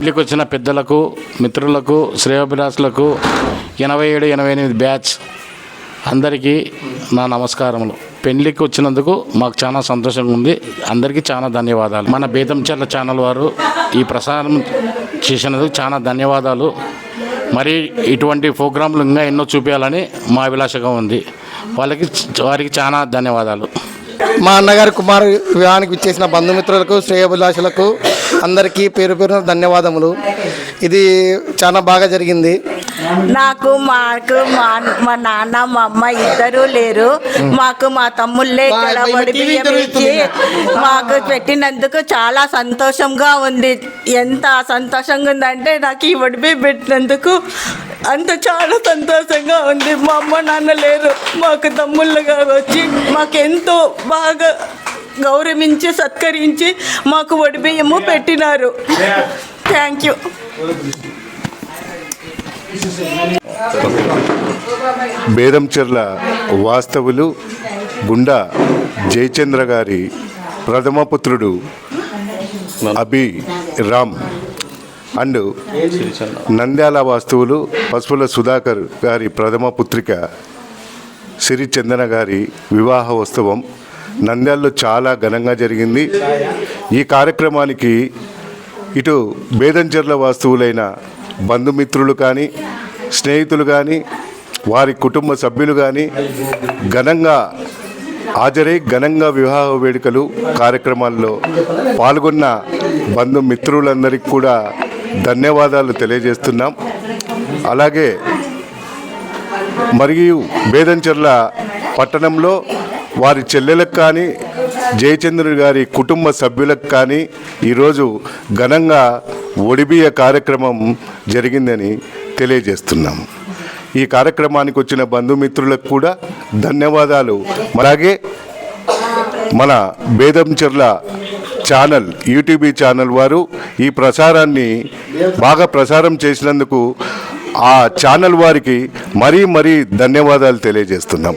పెళ్ళికి వచ్చిన పెద్దలకు మిత్రులకు శ్రేయోభిలాసులకు ఎనభై ఏడు ఎనభై ఎనిమిది బ్యాచ్ అందరికీ నా నమస్కారములు. పెళ్ళికి వచ్చినందుకు మాకు చాలా సంతోషంగా ఉంది. అందరికీ చాలా ధన్యవాదాలు. మన బేతంచెర్ల ఛానల్ వారు ఈ ప్రసారం చేసినందుకు చాలా ధన్యవాదాలు. మరి ఇటువంటి ప్రోగ్రాంలు ఇంకా ఎన్నో చూపించాలని మా అభిలాషగా ఉంది. వాళ్ళకి వారికి చాలా ధన్యవాదాలు. మా అన్నగారి కుమార్ వివాహానికి ఇచ్చేసిన బంధుమిత్రులకు శ్రేయభిలాషులకు అందరికీ పేరు పేరున ధన్యవాదములు. ఇది చాలా బాగా జరిగింది. నాకు మాకు మా మా నాన్న మా అమ్మ ఇద్దరు లేరు. మాకు మా తమ్ముళ్ళే ఇక్కడ ఇస్తుంది. మాకు పెట్టినందుకు చాలా సంతోషంగా ఉంది. ఎంత సంతోషంగా ఉందంటే నాకు ఈ వడి బియ్యం పెట్టినందుకు అంత చాలా సంతోషంగా ఉంది. మా అమ్మ నాన్న లేరు. మాకు తమ్ముళ్ళు గారు వచ్చి మాకు ఎంతో బాగా గౌరవించి సత్కరించి మాకు వడి బియ్యము పెట్టినారు. థ్యాంక్ యూ బేదంచెర్ల వాస్తవులు గుండా జయచంద్ర గారి ప్రథమ పుత్రుడు అభి రామ్ అండ్ నంద్యాల వాస్తువులు పసుపుల సుధాకర్ గారి ప్రథమ పుత్రిక సిరి చందన గారి వివాహ ఉత్సవం నంద్యాలలో చాలా ఘనంగా జరిగింది. ఈ కార్యక్రమానికి ఇటు బేదంచెర్ల వాస్తువులైన బంధుమిత్రులు కానీ స్నేహితులు కానీ వారి కుటుంబ సభ్యులు కానీ ఘనంగా హాజరై ఘనంగా వివాహ వేడుకలు కార్యక్రమాల్లో పాల్గొన్న బంధుమిత్రులందరికీ కూడా ధన్యవాదాలు తెలియజేస్తున్నాం. అలాగే మరియు బేదంచెర్ల పట్టణంలో వారి చెల్లెలకు కానీ జయచంద్రుడు గారి కుటుంబ సభ్యులకు కానీ ఈరోజు ఘనంగా ఒడిబియ కార్యక్రమం జరిగిందని తెలియజేస్తున్నాం. ఈ కార్యక్రమానికి వచ్చిన బంధుమిత్రులకు కూడా ధన్యవాదాలు. అలాగే మన బేదంచెర్ల ఛానల్ యూట్యూబ్ ఛానల్ వారు ఈ ప్రసారాన్ని బాగా ప్రసారం చేసినందుకు ఆ ఛానల్ వారికి మరీ మరీ ధన్యవాదాలు తెలియజేస్తున్నాం.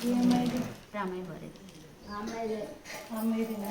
ఇకనే శరణు కోరితి అంబ ఇకనే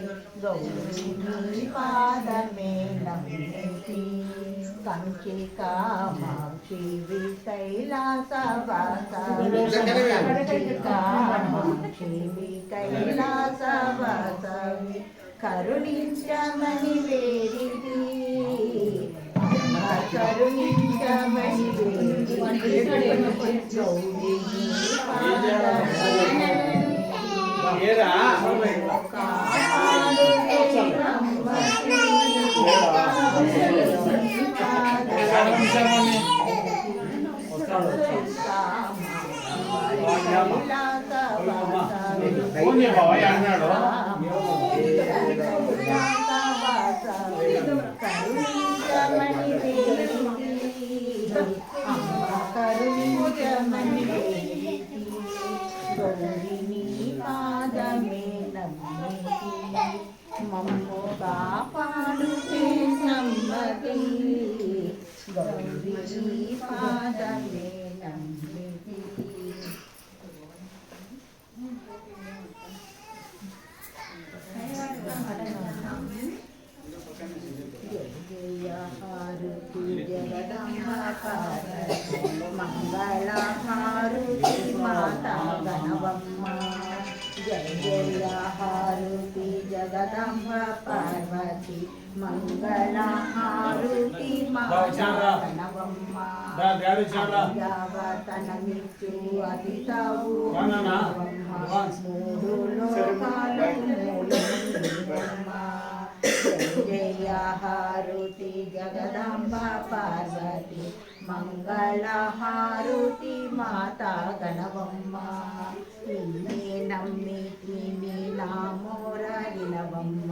సమ్మతి గౌరిని పాదమే నమ్మితి కంచి కామాక్షి కైలాస వాస కామాక్షి కైలాస వాస కరుణించమని వేడిది గౌరీ ขอยังไง మంగళహారుతి మాతా గణవమ్మ యావతనమిచ్చు అతిథవు మూడు లోకాలు జయ హారుతి జగదాంబ పార్వతి. మంగళహారుతి మాతా గణవమ్మ. నిన్నే నమ్మితి నీ నామోర వినవమ్మ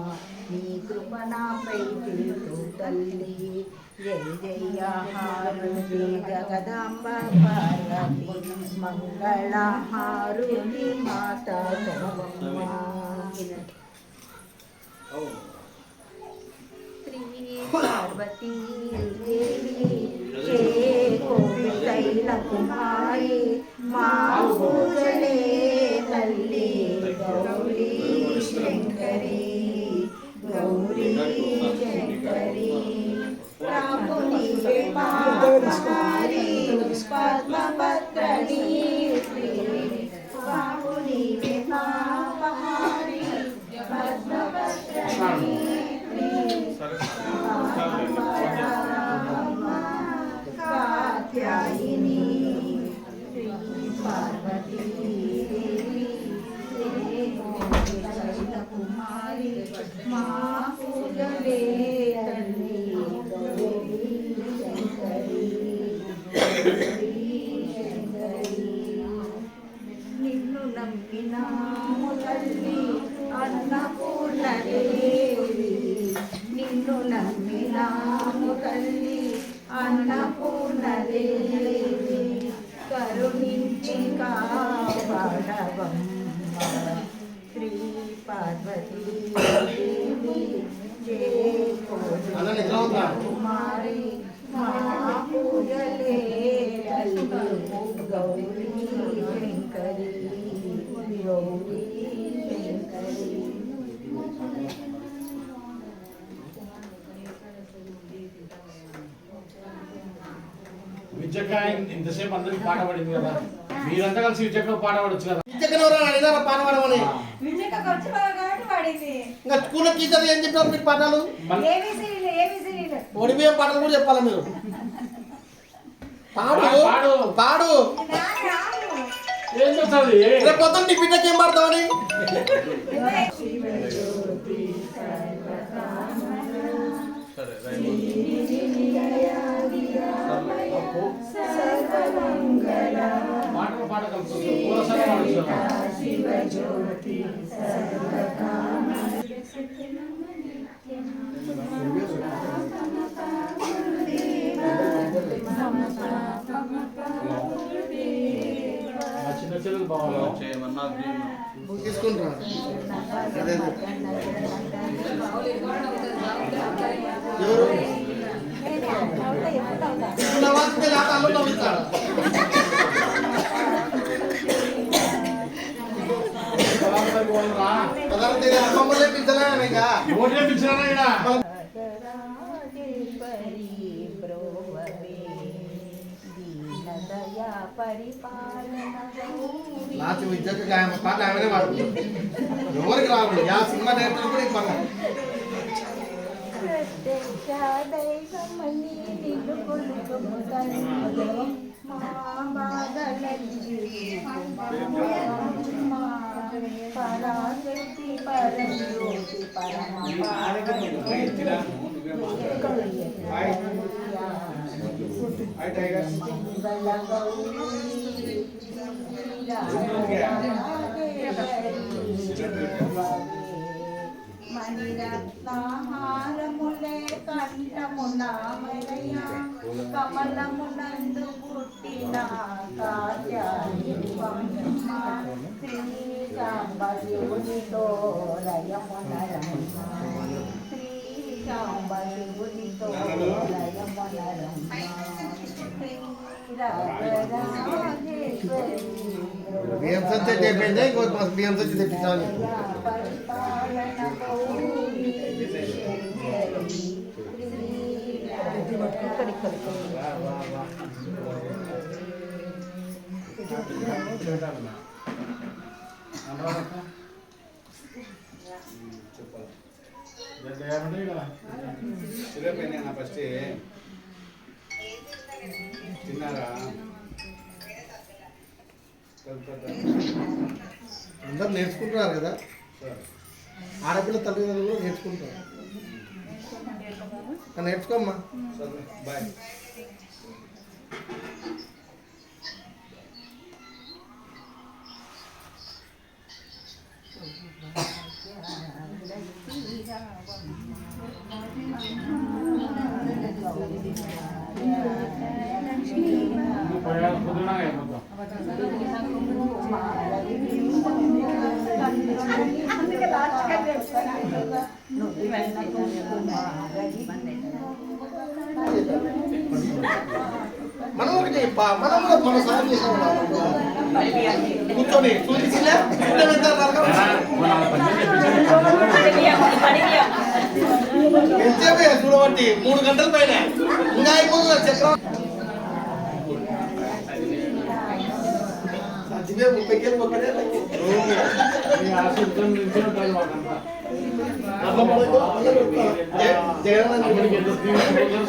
నీ కృప నాపై తెలుసు తల్లి. జయ జయ హారుతి జగదాంబ పార్వతి. మంగళహారుతి మాతా గణవమ్మ. శ్రీ పార్వతీ దేవి నమ్మినాము తల్లి అన్నపూర్ణ దేవి నిన్ను నమ్మినాము తల్లి అన్నపూర్ణ దేవి కరుణించి కాపాడవమ్మ శ్రీ పార్వతీ దేవి జయ కుమారి మా పూజలే గౌరీ శంకరి గౌరీ శంకరి విద్యక ఇంతసేపు అందరికి పాట పడింది కదా? మీరంతా కలిసి విద్యక పాట పాడొచ్చు కదా? పాట పాడమని. ఇంకా స్కూల్లో టీచర్లు ఏం చెప్పారు ఏబిసిడీలు ఏబిసిడీలు ఒడిబియ్యం పాటలు కూడా చెప్పాలి మీరు? పాడు పాడు. పాడు. రేపు పొద్దున్న నీ బిడ్డకి ఏం పాడతామని పాట పాడొచ్చు పదహారు తేదీ అమ్మమ్మలే పిచ్చలే ఇంకా? ఓటే దీనదయా పరిపాలన గౌరీ లాస్ట్ విద్యకు ఆయన పాట ఆయననే పాడుతుంది ఎవరికి రాదు యా సినిమా డైరెక్టర్ కూడా ఈ పాట ప్రత్యక్ష దైవమని నిన్ను కొలుకుము తల్లి మా బాధలన్నీ మా పరాశక్తి పరజ్యోతి పరమ మణిరత్నహారములే కంఠమునామయ కమలమునందు పుట్టిన కాత్యాయని శ్రీ సాంబశివునితో లయమునరమ్మ శ్రీ సాంబశివునితో లయమునరమ్మ బియ్యం సంచి అయిపోయింది ఇంకో బియ్యం సంచి తెప్పించాలి చిరపోయినా ఫస్ట్? తిన్నారా? అందరు నేర్చుకుంటున్నారు కదా. ఆడపిల్ల తల్లిదండ్రులు కూడా నేర్చుకుంటారు నేర్చుకోమ్మా. బాయ్. మనం ఒకటి ప- మనం కూడా మన సాయం చేసాం కూర్చొని చూపించిందా ఎంతసేపు చూడబట్టి మూడు గంటల పైన ఇంకా అయిపోతుంది చక్రం సచ్చివే ముప్పై కేలు ఒక్కడే జగన్